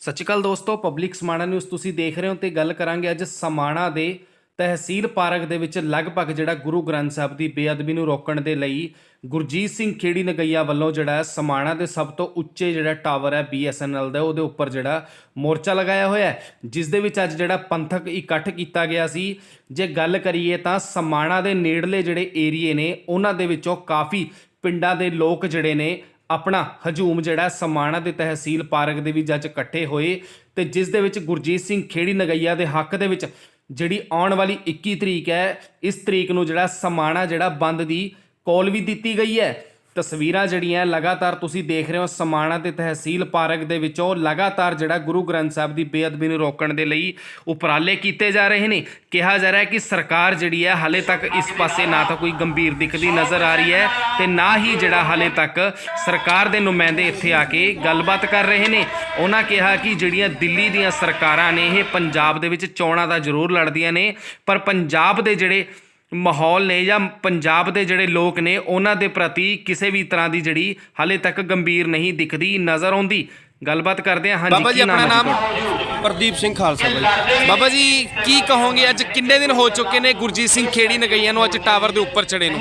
ਸਤਿ ਸ਼੍ਰੀ ਅਕਾਲ ਦੋਸਤੋ public Samana news ਤੁਸੀਂ ਦੇਖ ਰਹੇ ਹੋ ਤੇ ਗੱਲ ਕਰਾਂਗੇ ਅੱਜ ਸਮਾਣਾ ਦੇ ਤਹਿਸੀਲ ਪਾਰਕ ਦੇ ਵਿੱਚ ਲਗਭਗ ਜਿਹੜਾ ਗੁਰੂ ਗ੍ਰੰਥ ਸਾਹਿਬ ਦੀ ਬੇਅਦਬੀ ਨੂੰ ਰੋਕਣ ਦੇ ਲਈ ਗੁਰਜੀਤ ਸਿੰਘ ਖੇੜੀ ਨਗਈਆ ਵੱਲੋਂ ਜਿਹੜਾ ਸਮਾਣਾ ਦੇ ਸਭ ਤੋਂ ਉੱਚੇ ਜਿਹੜਾ ਟਾਵਰ ਹੈ BSNL ਦਾ, ਉਹਦੇ ਉੱਪਰ ਜਿਹੜਾ ਮੋਰਚਾ ਲਗਾਇਆ ਹੋਇਆ ਹੈ, ਜਿਸ ਦੇ ਵਿੱਚ ਅੱਜ ਜਿਹੜਾ ਪੰਥਕ ਇਕੱਠ ਕੀਤਾ ਗਿਆ ਸੀ। ਜੇ ਗੱਲ ਕਰੀਏ ਤਾਂ ਸਮਾਣਾ ਦੇ ਨੇੜਲੇ ਜਿਹੜੇ ਏਰੀਏ ਨੇ, ਉਹਨਾਂ ਦੇ ਵਿੱਚੋਂ ਕਾਫੀ ਪਿੰਡਾਂ ਦੇ ਲੋਕ ਜਿਹੜੇ ਨੇ ਆਪਣਾ ਹਜੂਮ ਜਿਹੜਾ ਸਮਾਣਾ ਦੇ ਤਹਿਸੀਲ ਪਾਰਕ ਦੇ ਵਿੱਚ ਅੱਜ ਇਕੱਠੇ ਹੋਏ ਤੇ ਜਿਸ ਦੇ ਵਿੱਚ ਗੁਰਜੀਤ ਸਿੰਘ ਖੇੜੀ ਨਗਈਆ ਦੇ ਹੱਕ ਦੇ ਵਿੱਚ ਜਿਹੜੀ ਆਉਣ ਵਾਲੀ 21 ਤਰੀਕ ਹੈ, ਇਸ ਤਰੀਕ ਨੂੰ ਜਿਹੜਾ ਸਮਾਣਾ ਜਿਹੜਾ ਬੰਦ ਦੀ ਕਾਲ ਵੀ ਦਿੱਤੀ ਗਈ ਹੈ। ਤਸਵੀਰਾਂ ਜਿਹੜੀਆਂ ਲਗਾਤਾਰ ਤੁਸੀਂ ਦੇਖ ਰਹੇ ਹੋ ਸਮਾਣਾ ਤੇ ਤਹਿਸੀਲ ਪਾਰਕ ਦੇ ਵਿੱਚੋਂ ਲਗਾਤਾਰ ਜਿਹੜਾ ਗੁਰੂ ਗ੍ਰੰਥ ਸਾਹਿਬ ਦੀ ਬੇਅਦਬੀ ਨੂੰ ਰੋਕਣ ਦੇ ਲਈ ਉਪਰਾਲੇ ਕੀਤੇ ਜਾ ਰਹੇ ਨੇ। ਕਿਹਾ ਜਾ ਰਿਹਾ ਹੈ ਕਿ ਸਰਕਾਰ ਜਿਹੜੀ ਹੈ ਹਾਲੇ ਤੱਕ ਇਸ ਪਾਸੇ ਨਾ ਤਾਂ ਕੋਈ ਗੰਭੀਰ ਦਿਖਦੀ ਨਜ਼ਰ ਆ ਰਹੀ ਹੈ ਤੇ ਨਾ ਹੀ ਜਿਹੜਾ ਹਾਲੇ ਤੱਕ ਸਰਕਾਰ ਦੇ ਨੁਮਾਇੰਦੇ ਇੱਥੇ ਆ ਕੇ ਗੱਲਬਾਤ ਕਰ ਰਹੇ ਨੇ। ਉਹਨਾਂ ਕਿਹਾ ਕਿ ਜਿਹੜੀਆਂ ਦਿੱਲੀ ਦੀਆਂ ਸਰਕਾਰਾਂ ਨੇ, ਇਹ ਪੰਜਾਬ ਦੇ ਵਿੱਚ ਚੋਣਾਂ ਦਾ ਜ਼ਰੂਰ ਲੜਦੀਆਂ ਨੇ, ਪਰ ਪੰਜਾਬ ਦੇ ਜਿਹੜੇ ਮਾਹੌਲ ਨੇ ਜਾਂ ਪੰਜਾਬ ਦੇ ਜਿਹੜੇ ਲੋਕ ਨੇ, ਉਹਨਾਂ ਦੇ ਪ੍ਰਤੀ ਕਿਸੇ ਵੀ ਤਰ੍ਹਾਂ ਦੀ ਜਿਹੜੀ ਹਾਲੇ ਤੱਕ ਗੰਭੀਰ ਨਹੀਂ ਦਿਖਦੀ ਨਜ਼ਰ ਆਉਂਦੀ। ਗੱਲਬਾਤ ਕਰਦੇ ਹਾਂ। ਹਾਂਜੀ ਬਾਬਾ ਜੀ ਕੀ ਆਪਣਾ ਨਾਮ? ਪ੍ਰਦੀਪ ਸਿੰਘ ਖਾਲਸਾ ਬਾਈ। ਬਾਬਾ ਜੀ ਕੀ ਕਹੋਗੇ ਅੱਜ ਕਿੰਨੇ ਦਿਨ ਹੋ ਚੁੱਕੇ ਨੇ ਗੁਰਜੀਤ ਸਿੰਘ ਖੇੜੀ ਨਗਈਆਂ ਨੂੰ ਅੱਜ ਟਾਵਰ ਦੇ ਉੱਪਰ ਚੜੇ ਨੂੰ?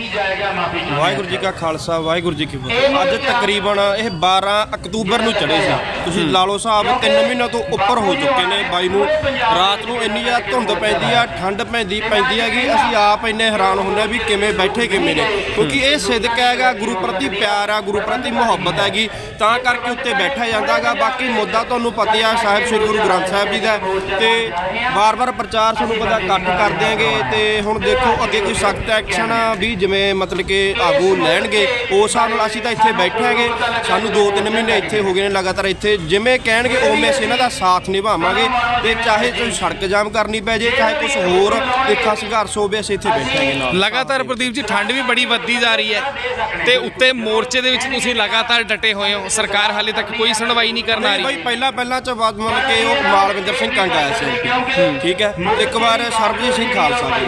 ਵਾਹਿਗੁਰੂ ਜੀ ਕਾ ਖਾਲਸਾ ਵਾਹਿਗੁਰੂ ਜੀ ਕੀ ਫਤਿਹ। ਅੱਜ ਤਕਰੀਬਨ ਇਹ 12 ਅਕਤੂਬਰ ਨੂੰ ਚੜੇ ਸੀ। ਤੁਸੀਂ ਲਾ ਲਓ ਹਿਸਾਬ 3 ਮਹੀਨਿਆਂ ਤੋਂ ਉੱਪਰ ਹੋ ਚੁੱਕੇ ਨੇ ਬਾਈ ਨੂੰ। ਰਾਤ ਨੂੰ ਇੰਨੀ ਜ਼ਿਆਦਾ ਧੁੰਦ ਪੈਂਦੀ ਆ ਠੰਡ ਪੈਂਦੀ ਪੈਂਦੀ ਹੈਗੀ। ਅਸੀਂ ਆਪ ਇੰਨੇ ਹੈਰਾਨ ਹੁੰਨੇ ਆ ਵੀ ਕਿਵੇਂ ਬੈਠੇ ਕਿਵੇਂ ਨੇ। ਕਿਉਂਕਿ ਇਹ ਸਿਦਕ ਹੈਗਾ ਗੁਰੂ ਪ੍ਰਤੀ ਪਿਆਰ ਆ ਗੁਰੂ ਪ੍ਰਤੀ ਮੁਹੱਬਤ ਹੈਗੀ। ਤਾਂ ਕਰਕੇ ਉੱਤੇ ਬੈਠਾ ਜਾਂਦਾਗਾ ਬਾਕੀ ਮੁੱਦਾ ਤੁਹਾਨੂੰ ਪਤਾ ਆ, ਸਾਹਿਬ ਸ੍ਰੀ ਗੁਰੂ ਗ੍ਰੰਥ ਸਾਹਿਬ ਜੀ ਦਾ ਹੈ। ਤੇ ਵਾਰ-ਵਾਰ ਪ੍ਰਚਾਰ ਤੁਹਾਨੂੰ ਪਤਾ ਘੱਟ ਕਰ ਦਿਆਂਗੇ। ਤੇ ਹੁਣ ਦੇਖੋ, ਅੱਗੇ ਕੋਈ ਸਖਤ ਐਕਸ਼ਨ ਵੀ ਜਿਵੇਂ ਮਤਲਬ ਕਿ ਆਗੂ ਲੈਣਗੇ, ਉਸ ਹਿਸਾਬ ਨਾਲ ਅਸੀਂ ਤਾਂ ਇੱਥੇ ਬੈਠੇ ਹੈਗੇ। ਸਾਨੂੰ 2-3 ਮਹੀਨੇ ਇੱਥੇ ਹੋ ਗਏ ਨੇ ਲਗਾਤਾਰ ਇੱਥੇ। ਜਿਵੇਂ ਕਹਿਣਗੇ, ਉਵੇਂ ਅਸੀਂ ਇਹਨਾਂ ਦਾ ਸਾਥ ਨਿਭਾਵਾਂਗੇ। ਤੇ ਚਾਹੇ ਕੋਈ ਸੜਕ ਜਾਮ ਕਰਨੀ ਪੈ ਜੇ, ਚਾਹੇ ਕੁਝ ਹੋਰ ਦੇਖਾ ਸੰਘਰਸ਼ ਹੋਵੇ, ਅਸੀਂ ਇੱਥੇ ਬੈਠੇ ਹੈਗੇ ਨਾਲ। ਲਗਾਤਾਰ ਪ੍ਰਦੀਪ ਜੀ, ਠੰਡ ਵੀ ਬੜੀ ਵੱਧਦੀ ਜਾ ਰਹੀ ਹੈ। ਤੇ ਉੱਤੇ ਮੋਰਚੇ ਦੇ ਵਿੱਚ ਤੁਸੀਂ ਲਗਾਤਾਰ ਡਟੇ ਹੋਏ ਹੋ। ਸਰਕਾਰ ਹਾਲੇ ਤੱਕ ਕੋਈ ਸੁਣਵਾਈ ਨਹੀਂ ਕਰਨ ਆ ਨਹੀਂ ਰਹੀ। ਭਾਈ ਪਹਿਲਾਂ ਪਹਿਲਾਂ ਚ ਬਾਅਦ ਮਤਲਬ ਕਿ ਉਹ ਮਾਲਵਿੰਦਰ ਸਿੰਘ ਕੰਗ ਆਇਆ ਸੀ। ਠੀਕ ਹੈ? ਇੱਕ ਵਾਰ ਸਰਬਜੀਤ ਸਿੰਘ ਖਾਲਸਾ ਜੀ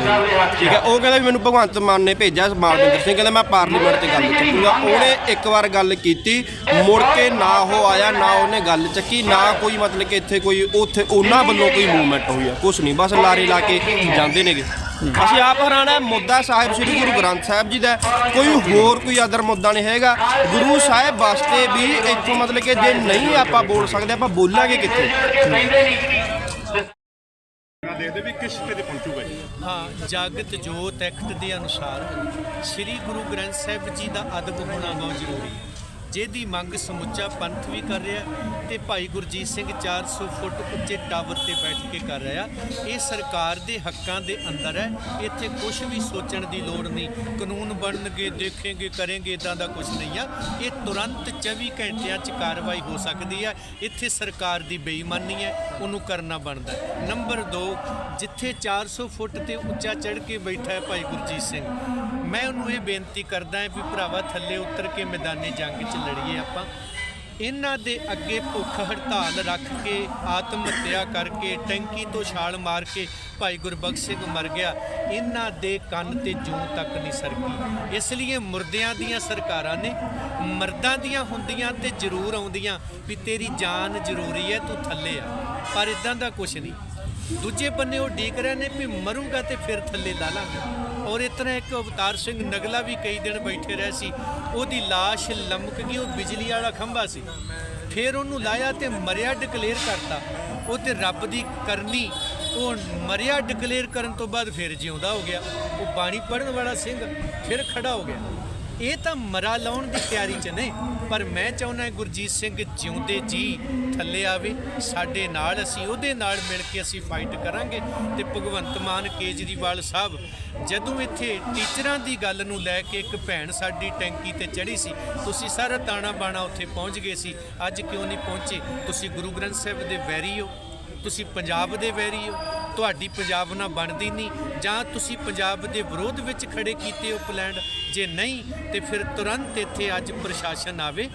ਠੀਕ ਹੈ? ਉਹ ਕਹਿੰਦਾ ਵੀ ਮੈਨੂੰ ਭਗਵੰਤ ਮਾਨ ਨੇ ਭੇਜਿਆ ਮਾਲਵਿੰਦਰ ਸਿੰਘ ਕਹਿੰਦਾ ਮੈਂ ਪਾਰਲੀਮੈਂਟ 'ਚ ਗੱਲ ਚੱਕੂਗਾ ਉਹਨੇ ਇੱਕ ਵਾਰ ਗੱਲ ਕੀਤੀ ਮੁੜ ਕੇ ਨਾ ਉਹ ਆਇਆ ਨਾ ਉਹਨੇ ਗੱਲ ਚੱਕੀ ਨਾ ਕੋਈ ਮਤਲਬ ਕਿ ਇੱਥੇ ਕੋਈ ਉੱਥੇ ਉਹਨਾਂ ਵੱਲੋਂ ਕੋਈ ਮੂਵਮੈਂਟ ਹੋਈ ਆ। ਕੁਛ ਨਹੀਂ ਬਸ ਲਾਰੇ ਲਾ ਕੇ ਜਾਂਦੇ ਨੇਗੇ। ਅਸੀਂ ਆਪ ਹੈਰਾਨ ਹੈ ਮੁੱਦਾ ਸਾਹਿਬ ਸ੍ਰੀ ਗੁਰੂ ਗ੍ਰੰਥ ਸਾਹਿਬ ਜੀ ਦਾ। ਕੋਈ ਹੋਰ ਕੋਈ ਅਦਰ ਮੁੱਦਾ ਨਹੀਂ ਹੈਗਾ। ਗੁਰੂ ਸਾਹਿਬ ਵਾਸਤੇ ਵੀ ਇੱਥੋਂ ਮਤਲਬ ਕਿ ਜੇ ਨਹੀਂ ਆਪਾਂ ਬੋਲ ਸਕਦੇ ਆਪਾਂ ਬੋਲਾਂਗੇ ਕਿੱਥੇ? ਦੇਖਦੇ ਵੀ ਕਿਸ ਤੇ ਪਹੁੰਚੂਗਾ ਜੀ। ਹਾਂ ਜਾਗਤ ਜੋਤ ਐਕਟ ਦੇ ਅਨੁਸਾਰ ਸ੍ਰੀ ਗੁਰੂ ਗ੍ਰੰਥ ਸਾਹਿਬ ਜੀ ਦਾ ਅਦਬ ਹੋਣਾ ਬਹੁਤ ਜ਼ਰੂਰੀ ਹੈ। ਜਿਹਦੀ ਮੰਗ ਸਮੁੱਚਾ ਪੰਥ ਵੀ ਕਰ ਰਿਹਾ ਤੇ ਭਾਈ ਗੁਰਜੀਤ ਸਿੰਘ 400 ਫੁੱਟ ਉੱਚੇ ਟਾਵਰ ਤੇ ਬੈਠ ਕੇ ਕਰ ਰਿਹਾ ਇਹ ਸਰਕਾਰ ਦੇ ਹੱਕਾਂ ਦੇ ਅੰਦਰ ਹੈ। ਇੱਥੇ ਕੁਝ ਵੀ ਸੋਚਣ ਦੀ ਲੋੜ ਨਹੀਂ। ਕਾਨੂੰਨ ਬਣਨਗੇ, ਦੇਖਾਂਗੇ ਕਰਾਂਗੇ ਇਦਾਂ ਦਾ ਕੁਝ ਨਹੀਂ ਆ। ਇਹ ਤੁਰੰਤ 24 ਘੰਟਿਆਂ 'ਚ ਕਾਰਵਾਈ ਹੋ ਸਕਦੀ ਹੈ ਇੱਥੇ ਸਰਕਾਰ ਦੀ ਬੇਈਮਾਨੀ ਹੈ, ਉਹਨੂੰ ਕਰਨਾ ਬਣਦਾ ਨੰਬਰ 2 ਜਿੱਥੇ 400 ਫੁੱਟ ਤੇ ਉੱਚਾ ਚੜ੍ਹ ਕੇ ਬੈਠਾ ਹੈ ਭਾਈ ਗੁਰਜੀਤ ਸਿੰਘ ਮੈਂ ਉਹਨੂੰ ਇਹ ਬੇਨਤੀ ਕਰਦਾ ਹਾਂ ਵੀ ਭਰਾਵਾ ਥੱਲੇ ਉਤਰ ਕੇ ਮੈਦਾਨੇ ਜੰਗ 'ਚ ਲੜੀਏ ਆਪਾਂ। ਇਹਨਾਂ ਦੇ ਅੱਗੇ ਭੁੱਖ ਹੜਤਾਲ ਰੱਖ ਕੇ, ਆਤਮ ਹੱਤਿਆ ਕਰਕੇ, ਟੈਂਕੀ ਤੋਂ ਛਾਲ ਮਾਰ ਕੇ ਭਾਈ ਗੁਰਬਖਸ਼ ਸਿੰਘ ਮਰ ਗਿਆ। ਇਹਨਾਂ ਦੇ ਕੰਨ ਤੇ ਜੂੰ ਤੱਕ ਨਹੀਂ ਸਰਕੀ। ਇਸ ਲਈ ਮੁਰਦਿਆਂ ਦੀਆਂ ਸਰਕਾਰਾਂ ਨੇ ਮਰਦਾਂ ਦੀਆਂ ਹੁੰਦੀਆਂ ਤੇ ਜ਼ਰੂਰ ਆਉਂਦੀਆਂ ਵੀ ਤੇਰੀ ਜਾਨ ਜ਼ਰੂਰੀ ਹੈ, ਤੂੰ ਥੱਲੇ ਆ। ਪਰ ਇਦਾਂ ਦਾ ਕੁਝ ਨਹੀਂ। ਦੂਜੇ ਬੰਨੇ ਉਹ ਡੀਕ ਰਹੇ ਨੇ ਵੀ ਮਰੂੰਗਾ ਤੇ ਫਿਰ ਥੱਲੇ ਲਾ ਲਾਂਗਾ। ਔਰ ਇਸ ਤਰ੍ਹਾਂ ਇੱਕ ਅਵਤਾਰ ਸਿੰਘ ਨਗਲਾ ਵੀ ਕਈ ਦਿਨ ਬੈਠੇ ਰਹੇ ਸੀ। ਉਹਦੀ লাশ ਲਮਕ ਗਈ, ਉਹ ਬਿਜਲੀ ਵਾਲਾ ਖੰਭਾ ਸੀ। ਫਿਰ ਉਹਨੂੰ ਲਾਇਆ ਤੇ ਮਰਿਆ ਡਿਕਲੇਅਰ ਕਰਤਾ। ਉਹ ਤੇ ਰੱਬ ਦੀ ਕਰਨੀ, ਉਹ ਮਰਿਆ ਡਿਕਲੇਅਰ ਕਰਨ ਤੋਂ ਬਾਅਦ ਫਿਰ ਜਿਉਂਦਾ ਹੋ ਗਿਆ। ਉਹ ਬਾਣੀ ਪੜਨ ਵਾਲਾ ਸਿੰਘ ਫਿਰ ਖੜਾ ਹੋ ਗਿਆ। ਇਹ ਤਾਂ ਮਰਾ ਲਾਉਣ ਦੀ ਤਿਆਰੀ 'ਚ ਨੇ, ਪਰ ਮੈਂ ਚਾਹੁੰਦਾ ਗੁਰਜੀਤ ਸਿੰਘ ਜਿਉਂਦੇ ਜੀ ਥੱਲੇ ਆਵੇ, ਸਾਡੇ ਨਾਲ ਅਸੀਂ, ਉਹਦੇ ਨਾਲ ਮਿਲ ਕੇ ਅਸੀਂ ਫਾਈਟ ਕਰਾਂਗੇ। ਤੇ ਭਗਵੰਤ ਮਾਨ, ਕੇਜਰੀਵਾਲ ਸਾਹਿਬ, ਜਦੋਂ ਇੱਥੇ ਟੀਚਰਾਂ ਦੀ ਗੱਲ ਨੂੰ ਲੈ ਕੇ ਇੱਕ ਭੈਣ ਸਾਡੀ ਟੈਂਕੀ ਤੇ ਚੜੀ ਸੀ, ਤੁਸੀਂ ਸਾਰਾ ਤਾਣਾ ਬਾਣਾ ਉੱਥੇ ਪਹੁੰਚ ਗਏ ਸੀ, ਅੱਜ ਕਿਉਂ ਨਹੀਂ ਪਹੁੰਚੇ? ਤੁਸੀਂ ਗੁਰੂ ਗ੍ਰੰਥ ਸਾਹਿਬ ਦੇ ਵੈਰੀ ਹੋ, ਤੁਸੀਂ ਪੰਜਾਬ ਦੇ ਵੈਰੀ ਹੋ ਤੁਹਾਡੀ ਪੰਜਾਬ ਨਾਲ ਬਣਦੀ ਨਹੀਂ ਜਾਂ ਤੁਸੀਂ ਪੰਜਾਬ ਦੇ ਵਿਰੋਧ ਵਿੱਚ ਖੜੇ ਕੀਤੇ ਹੋ ਪਲੈਂਡ, ਜੇ ਨਹੀਂ, ਤੇ ਫਿਰ ਤੁਰੰਤ ਇੱਥੇ ਅੱਜ ਪ੍ਰਸ਼ਾਸਨ ਆਵੇ।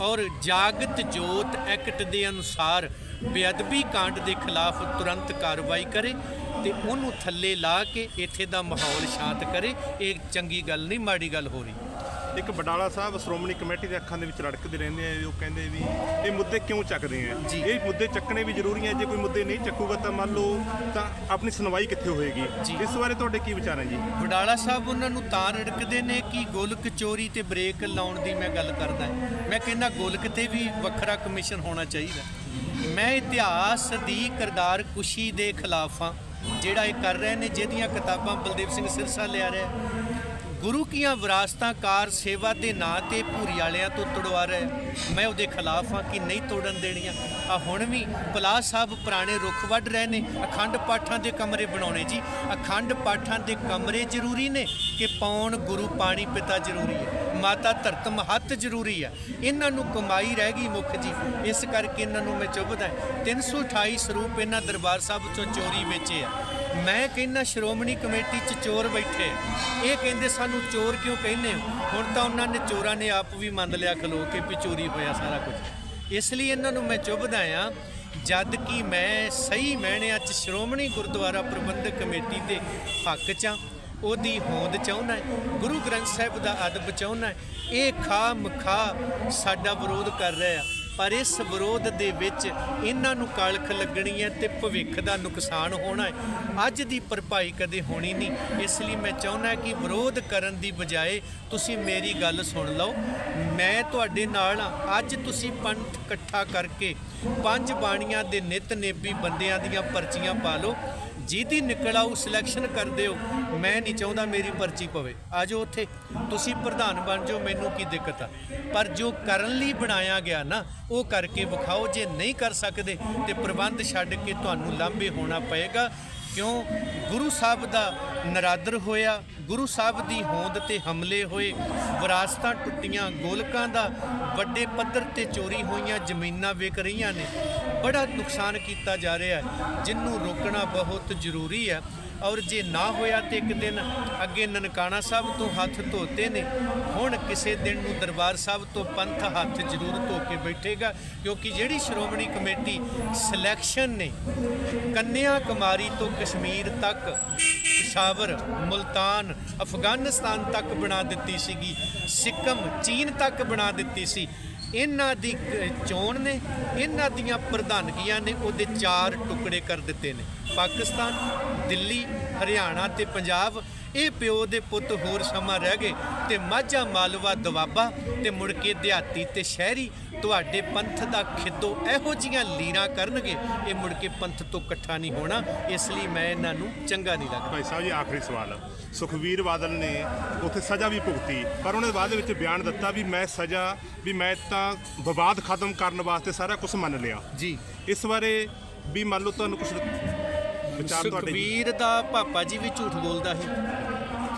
ਔਰ ਜਾਗਤ ਜੋਤ ਐਕਟ ਦੇ ਅਨੁਸਾਰ ਬੇਅਦਬੀ ਕਾਂਡ ਦੇ ਖਿਲਾਫ ਤੁਰੰਤ ਕਾਰਵਾਈ ਕਰੇ ਤੇ ਉਹਨੂੰ ਥੱਲੇ ਲਾ ਕੇ ਇੱਥੇ ਦਾ ਮਾਹੌਲ ਸ਼ਾਂਤ ਕਰੇ। ਇਹ ਚੰਗੀ ਗੱਲ ਨਹੀਂ, ਮਾੜੀ ਗੱਲ ਹੋ ਰਹੀ। ਇੱਕ ਬਡਾਲਾ ਸਾਹਿਬ ਸ਼੍ਰੋਮਣੀ ਕਮੇਟੀ ਦੇ ਅੱਖਾਂ ਦੇ ਵਿੱਚ ਰੜਕਦੇ ਰਹਿੰਦੇ ਆ ਉਹ ਕਹਿੰਦੇ ਵੀ ਇਹ ਮੁੱਦੇ ਕਿਉਂ ਚੱਕਦੇ ਆ। ਇਹ ਮੁੱਦੇ ਚੱਕਣੇ ਵੀ ਜ਼ਰੂਰੀ ਹੈ ਜੇ ਕੋਈ ਮੁੱਦੇ ਨਹੀਂ ਚੱਕੂਗਾ ਤਾਂ ਮੰਨ ਲਓ ਤਾਂ ਆਪਣੀ ਸੁਣਵਾਈ ਕਿੱਥੇ ਹੋਏਗੀ। ਇਸ ਬਾਰੇ ਤੁਹਾਡੇ ਕੀ ਵਿਚਾਰ ਹੈ ਜੀ? ਵਡਾਲਾ ਸਾਹਿਬ ਉਹਨਾਂ ਨੂੰ ਤਾਂ ਰੜਕਦੇ ਨੇ ਕਿ ਗੋਲਕ ਚੋਰੀ ਤੇ ਬ੍ਰੇਕ ਲਾਉਣ ਦੀ ਮੈਂ ਗੱਲ ਕਰਦਾ ਮੈਂ ਕਹਿੰਦਾ ਗੋਲਕ ਤੇ ਵੀ ਵੱਖਰਾ ਕਮਿਸ਼ਨ ਹੋਣਾ ਚਾਹੀਦਾ। ਮੈਂ ਇਤਿਹਾਸ ਦੀ ਕਿਰਦਾਰ ਕੁਸ਼ੀ ਦੇ ਖਿਲਾਫ ਹਾਂ। ਜਿਹੜਾ ਇਹ ਕਰ ਰਹੇ ਨੇ ਜਿਹਦੀਆਂ ਕਿਤਾਬਾਂ ਬਲਦੇਵ ਸਿੰਘ ਸਿਰਸਾ ਲਿਆ ਰਿਹਾ ਗੁਰੂ ਕੀਆਂ ਵਿਰਾਸਤਾਂ ਕਾਰ ਸੇਵਾ ਦੇ ਨਾਂ ਤੇ ਭੂਰੀ ਵਾਲਿਆਂ ਤੋਂ ਤੁੜਵਾ ਰਿਹਾ। ਮੈਂ ਉਹਦੇ ਖਿਲਾਫ ਹਾਂ ਕਿ ਨਹੀਂ ਤੋੜਨ ਦੇਣੀਆਂ। ਆ ਹੁਣ ਵੀ ਪਲਾਸ ਸਾਹਿਬ ਪੁਰਾਣੇ ਰੁੱਖ ਵੱਢ ਰਹੇ ਨੇ। ਅਖੰਡ ਪਾਠਾਂ ਦੇ ਕਮਰੇ ਬਣਾਉਣੇ ਜੀ। ਅਖੰਡ ਪਾਠਾਂ ਦੇ ਕਮਰੇ ਜ਼ਰੂਰੀ ਨੇ ਕਿ ਪਾਉਣ ਗੁਰੂ ਪਾਣੀ ਪਿਤਾ ਜ਼ਰੂਰੀ ਹੈ। ਮਾਤਾ ਧਰਤ ਮਹੱਤ ਜ਼ਰੂਰੀ ਹੈ। ਇਹਨਾਂ ਨੂੰ ਕਮਾਈ ਰਹਿ ਗਈ ਮੁੱਖ ਜੀ। ਇਸ ਕਰਕੇ ਇਹਨਾਂ ਨੂੰ ਮੈਂ ਚੁੱਭਦਾ 328 ਸਰੂਪ ਇਹਨਾਂ ਦਰਬਾਰ ਸਾਹਿਬ ਚੋਂ ਚੋਰੀ ਵੇਚੇ ਆ। ਮੈਂ ਕਹਿੰਦਾ ਸ਼੍ਰੋਮਣੀ ਕਮੇਟੀ 'ਚ ਚੋਰ ਬੈਠੇ। ਇਹ ਕਹਿੰਦੇ ਸਾਨੂੰ ਚੋਰ ਕਿਉਂ ਕਹਿੰਦੇ ਹੋ? ਹੁਣ ਤਾਂ ਉਹਨਾਂ ਨੇ ਚੋਰਾਂ ਨੇ ਆਪ ਵੀ ਮੰਨ ਲਿਆ ਖਲੋ ਕੇ ਵੀ ਚੋਰੀ ਹੋਇਆ ਸਾਰਾ ਕੁਝ। ਇਸ ਲਈ ਇਹਨਾਂ ਨੂੰ ਮੈਂ ਚੁੱਭਦਾ ਆ, ਜਦ ਕਿ ਮੈਂ ਸਹੀ ਮੈਣਿਆਂ 'ਚ ਸ਼੍ਰੋਮਣੀ ਗੁਰਦੁਆਰਾ ਪ੍ਰਬੰਧਕ ਕਮੇਟੀ ਦੇ ਹੱਕ 'ਚ ਹਾਂ ਉਹਦੀ ਹੋਂਦ ਚਾਹੁੰਦਾ ਗੁਰੂ ਗ੍ਰੰਥ ਸਾਹਿਬ ਦਾ ਅਦਬ ਚਾਹੁੰਦਾ ਇਹ ਖਾ ਮਖਾ ਸਾਡਾ ਵਿਰੋਧ ਕਰ ਰਿਹਾ ਪਰ ਇਸ ਵਿਰੋਧ ਦੇ ਵਿੱਚ ਇਹਨਾਂ ਨੂੰ ਕਾਲਖ ਲੱਗਣੀ ਹੈ ਤੇ ਭਵਿੱਖ ਦਾ ਨੁਕਸਾਨ ਹੋਣਾ ਹੈ। ਅੱਜ ਦੀ ਭਰਪਾਈ ਕਦੇ ਹੋਣੀ ਨਹੀਂ। ਇਸ ਲਈ ਮੈਂ ਚਾਹੁੰਦਾ ਕਿ ਵਿਰੋਧ ਕਰਨ ਦੀ ਬਜਾਏ ਤੁਸੀਂ ਮੇਰੀ ਗੱਲ ਸੁਣ ਲਓ। ਮੈਂ ਤੁਹਾਡੇ ਨਾਲ ਹਾਂ। ਅੱਜ ਤੁਸੀਂ ਪੰਥ ਇਕੱਠਾ ਕਰਕੇ ਪੰਜ ਬਾਣੀਆਂ ਦੇ ਨਿਤਨੇਬੀ ਬੰਦਿਆਂ ਦੀਆਂ ਪਰਚੀਆਂ ਪਾ ਲਓ। ਜਿਹਦੀ ਨਿਕਲ ਆਊ ਸਿਲੈਕਸ਼ਨ ਕਰ ਦਿਓ। ਮੈਂ ਨਹੀਂ ਚਾਹੁੰਦਾ ਮੇਰੀ ਪਰਚੀ ਪਵੇ। ਆਜੋ ਉੱਥੇ। ਤੁਸੀਂ ਪ੍ਰਧਾਨ ਬਣ ਜਾਓ, ਮੈਨੂੰ ਕੀ ਦਿੱਕਤ ਆ? ਪਰ ਜੋ ਕਰਨ ਲਈ ਬਣਾਇਆ ਗਿਆ ਨਾ, ਉਹ ਕਰਕੇ ਵਿਖਾਓ। ਜੇ ਨਹੀਂ ਕਰ ਸਕਦੇ, ਤੇ ਪ੍ਰਬੰਧ ਛੱਡ ਕੇ ਤੁਹਾਨੂੰ ਲਾਂਭੇ ਹੋਣਾ ਪਏਗਾ। ਕਿਉਂ? ਗੁਰੂ ਸਾਹਿਬ ਦਾ ਨਰਾਦਰ ਹੋਇਆ, ਗੁਰੂ ਸਾਹਿਬ ਦੀ ਹੋਂਦ ਤੇ ਹਮਲੇ ਹੋਏ, ਵਿਰਾਸਤਾਂ ਟੁੱਟੀਆਂ, ਗੋਲਕਾਂ ਦਾ ਵੱਡੇ ਪੱਧਰ ਤੇ ਚੋਰੀ ਹੋਈਆਂ ਜ਼ਮੀਨਾਂ ਵਿਕ ਰਹੀਆਂ ਨੇ। ਬੜਾ ਨੁਕਸਾਨ ਕੀਤਾ ਜਾ ਰਿਹਾ ਹੈ ਜਿਹਨੂੰ ਰੋਕਣਾ ਬਹੁਤ ਜ਼ਰੂਰੀ ਹੈ। ਔਰ ਜੇ ਨਾ ਹੋਇਆ ਤੇ ਇੱਕ ਦਿਨ ਅੱਗੇ ਨਨਕਾਣਾ ਸਾਹਿਬ ਤੋਂ ਹੱਥ ਧੋਤੇ ਨੇ। ਹੁਣ ਕਿਸੇ ਦਿਨ ਨੂੰ ਦਰਬਾਰ ਸਾਹਿਬ ਤੋਂ ਪੰਥ ਹੱਥ ਜ਼ਰੂਰ ਧੋ ਕੇ ਬੈਠੇਗਾ, ਕਿਉਂਕਿ ਜਿਹੜੀ ਸ਼੍ਰੋਮਣੀ ਕਮੇਟੀ ਸਿਲੈਕਸ਼ਨ ਨੇ ਕੰਨਿਆ ਕੁਮਾਰੀ ਤੋਂ ਕਸ਼ਮੀਰ ਤੱਕ ਪਿਸ਼ਾਵਰ ਮੁਲਤਾਨ ਅਫਗਾਨਿਸਤਾਨ ਤੱਕ ਬਣਾ ਦਿੱਤੀ ਸੀਗੀ, ਸਿੱਕਮ ਚੀਨ ਤੱਕ ਬਣਾ ਦਿੱਤੀ ਸੀ। ਇਹਨਾਂ ਦੀ ਚੋਣ ਨੇ, ਇਹਨਾਂ ਦੀਆਂ ਪ੍ਰਧਾਨਗੀਆਂ ਨੇ ਉਹਦੇ ਚਾਰ ਟੁਕੜੇ ਕਰ ਦਿੱਤੇ ਨੇ। ਪਾਕਿਸਤਾਨ, ਦਿੱਲੀ, ਹਰਿਆਣਾ ਤੇ ਪੰਜਾਬ, ਇਹ ਪਿਓ ਦੇ ਪੁੱਤ ਹੋਰ ਸਮਾਂ ਰਹਿ ਗਏ ਤੇ ਮਾਝਾ ਮਾਲਵਾ ਦਵਾਬਾ ਤੇ ਮੁੜ ਕੇ ਦਿਹਾਤੀ ਤੇ ਸ਼ਹਿਰੀ ਤੁਹਾਡੇ ਪੰਥ ਦਾ ਖਿੱਦੋ ਇਹੋ ਜੀਆਂ ਲੀਰਾਂ ਕਰਨਗੇ ਇਹ ਮੁੜ ਕੇ ਪੰਥ ਤੋਂ ਇਕੱਠਾ ਨਹੀਂ ਹੋਣਾ ਇਸ ਲਈ ਮੈਂ ਇਹਨਾਂ ਨੂੰ ਚੰਗਾ ਨਹੀਂ ਲੱਗਦਾ। ਭਾਈ ਸਾਹਿਬ ਜੀ ਆਖਰੀ ਸਵਾਲ ਸੁਖਵੀਰ ਬਾਦਲ ਨੇ ਉੱਥੇ ਸਜ਼ਾ ਵੀ ਭੁਗਤੀ ਪਰ ਉਹਨੇ ਬਾਅਦ ਵਿੱਚ ਬਿਆਨ ਦਿੱਤਾ ਵੀ ਮੈਂ ਸਜ਼ਾ ਵੀ ਮੈਂ ਤਾਂ ਵਿਵਾਦ ਖਤਮ ਕਰਨ ਵਾਸਤੇ ਸਾਰਾ ਕੁਝ ਮੰਨ ਲਿਆ। ਜੀ। ਇਸ ਬਾਰੇ ਵੀ ਮੰਨ ਲਓ ਤੁਹਾਨੂੰ ਕੁਝ ਵਿਚਾਰ ਤੁਹਾਡੇ। ਸੁਖਵੀਰ ਦਾ ਪਾਪਾ ਜੀ ਵੀ ਝੂਠ ਬੋਲਦਾ ਸੀ।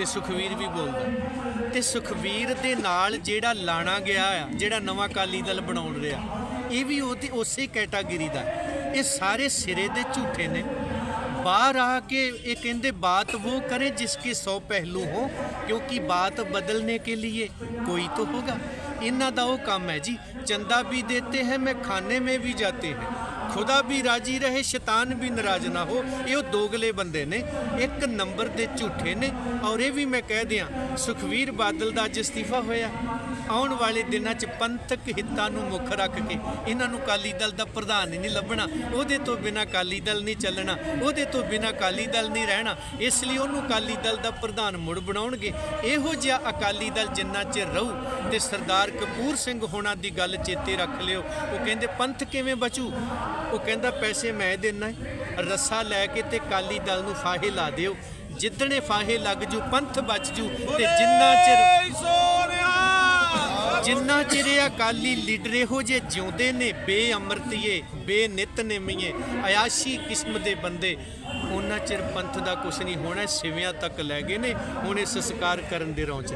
ਤੇ ਸੁਖਵੀਰ ਵੀ ਬੋਲਦਾ। ਤੇ ਸੁਖਵੀਰ ਦੇ ਨਾਲ ਜਿਹੜਾ ਲਾਣਾ ਗਿਆ ਆ, ਜਿਹੜਾ ਨਵਾਂ ਕਾਲੀ ਦਲ ਬਣਾਉਣ ਰਿਹਾ, ਇਹ ਵੀ ਉਹਦੀ ਉਸੇ ਕੈਟਾਗਰੀ ਦਾ ਇਹ ਸਾਰੇ ਸਿਰੇ ਦੇ ਝੂਠੇ ਨੇ। ਬਾਹਰ ਆ ਕੇ ਇਹ ਕਹਿੰਦੇ ਬਾਤ ਉਹ ਕਰੇ ਜਿਸ ਕੇ ਸੌ ਪਹਿਲੂ ਹੋ ਕਿਉਂਕਿ ਬਾਤ ਬਦਲਨੇ ਕੇ ਲਈ ਕੋਈ ਤਾਂ ਹੋਗਾ। ਇਹਨਾਂ ਦਾ ਉਹ ਕੰਮ ਹੈ ਜੀ, ਚੰਦਾ ਵੀ ਦੇਤੇ ਹੈ, ਮੈਂ ਖਾਣੇ ਮੇ ਵੀ ਜਾਤੇ ਹੈ। ਖੁਦਾ ਵੀ ਰਾਜੀ ਰਹੇ, ਸ਼ੈਤਾਨ ਵੀ ਨਾਰਾਜ਼ ਨਾ ਹੋ। ਇਹ ਉਹ ਦੋਗਲੇ ਬੰਦੇ ਨੇ, ਇੱਕ ਨੰਬਰ ਦੇ ਝੂਠੇ ਨੇ। ਔਰ ਇਹ ਵੀ ਮੈਂ ਕਹਿ ਦਿਆਂ, ਸੁਖਵੀਰ ਬਾਦਲ ਦਾ ਅੱਜ ਅਸਤੀਫਾ ਹੋਇਆ। ਆਉਣ ਵਾਲੇ ਦਿਨਾਂ 'ਚ ਪੰਥਕ ਹਿੱਤਾਂ ਨੂੰ ਮੁੱਖ ਰੱਖ ਕੇ ਇਹਨਾਂ ਨੂੰ ਕਾਲੀ ਦਲ ਦਾ ਪ੍ਰਧਾਨ ਹੀ ਨਹੀਂ ਲੱਭਣਾ। ਉਹਦੇ ਤੋਂ ਬਿਨਾ ਕਾਲੀ ਦਲ ਨਹੀਂ ਚੱਲਣਾ, ਉਹਦੇ ਤੋਂ ਬਿਨਾ ਕਾਲੀ ਦਲ ਨਹੀਂ ਰਹਿਣਾ। ਇਸ ਲਈ ਉਹਨੂੰ ਕਾਲੀ ਦਲ ਦਾ ਪ੍ਰਧਾਨ ਮੁੜ ਬਣਾਉਣਗੇ। ਇਹੋ ਜਿਹਾ ਅਕਾਲੀ ਦਲ ਜਿੰਨਾ ਚਿਰ ਰਹੂ ਤੇ ਸਰਦਾਰ ਕਪੂਰ ਸਿੰਘ ਹੋਣਾ ਦੀ ਗੱਲ ਚੇਤੇ ਰੱਖ ਲਿਓ। ਉਹ ਕਹਿੰਦੇ, ਪੰਥ ਕਿਵੇਂ ਬਚੂ? ਉਹ ਕਹਿੰਦਾ ਪੈਸੇ ਮੈਂ ਦੇਣਾ। ਰੱਸਾ ਲੈ ਕੇ ਤੇ ਕਾਲੀ ਦਲ ਨੂੰ ਫਾਹੇ ਲਾ ਦਿਓ। ਜਿੱਦਣੇ ਫਾਹੇ ਲੱਗ ਜੂ ਪੰਥ ਬਚ ਜੂ ਤੇ ਜਿੰਨਾ ਚਿਰ ਜਿੰਨਾ ਚਿਰ ਇਹ ਅਕਾਲੀ ਲੀਡਰ ਇਹੋ ਜੇ ਜਿਉਂਦੇ ਨੇ ਬੇਅਮਰਤੀਏ ਬੇਨਿਤਨੇਮੀਏ ਆਯਾਸ਼ੀ ਕਿਸਮ ਦੇ ਬੰਦੇ ਉਹਨਾਂ ਚਿਰ ਪੰਥ ਦਾ ਕੁਛ ਨਹੀਂ ਹੋਣਾ ਸਿਵਿਆਂ ਤੱਕ ਲੈ ਗਏ ਨੇ ਹੁਣ ਇਹ ਸੰਸਕਾਰ ਕਰਨ ਦੇ ਰੌਂਚ